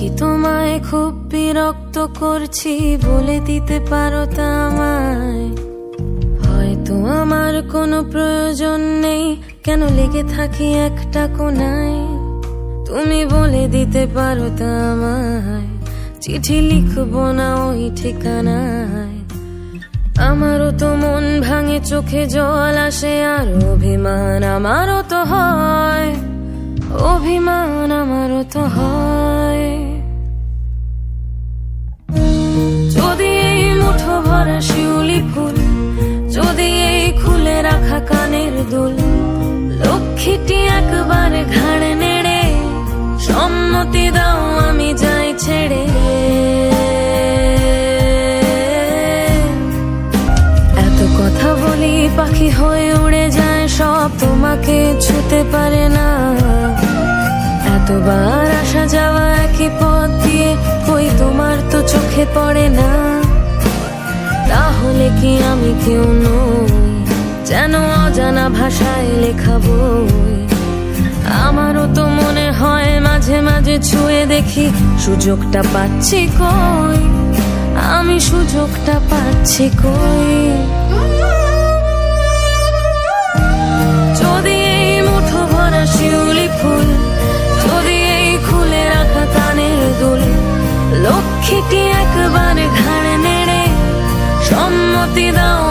কি তোমায় খুব বিরক্ত করছি, বলে দিতে পারো আমায়। হয়তো আমার কোনো প্রয়োজন নেই, কেন লেগে থাকি একটা কোনায় তুমি বলে দিতে পারো আমায়, চিঠি লিখব না ওই ঠিকানায়। আমারও তো মন ভাঙে, চোখে জল আসে, আর অভিমান আমারও তো হয়। অভিমান আমারও তো হয়। কানের দুল। লক্ষ্মীটি একবার ঘাড় নেড়ে, সম্মতি দাও আমি যাই ছেড়ে। এত কথা বলি পাখি হয়ে উড়ে যায়, সব তোমাকে ছুতে পারে না। এতবার আসা যাওয়া একই পথ দিয়ে ওই তোমার তো চোখে পড়ে না। তাহলে কি আমি কেউ নই? যেন অজানা ভাষায় লেখা বই। আমারও তো মনে হয় মাঝে মাঝে ছুঁয়ে দেখি, সুযোগটা পাচ্ছি কই? আমি সুযোগটা পাচ্ছি কই? যদি এই মুঠো ভরা শিউলি ফুল, যদি এই খুলে রাখা কানের দুল, লক্ষ্মীটি একবার ঘাড় নেড়ে সম্মতি দাও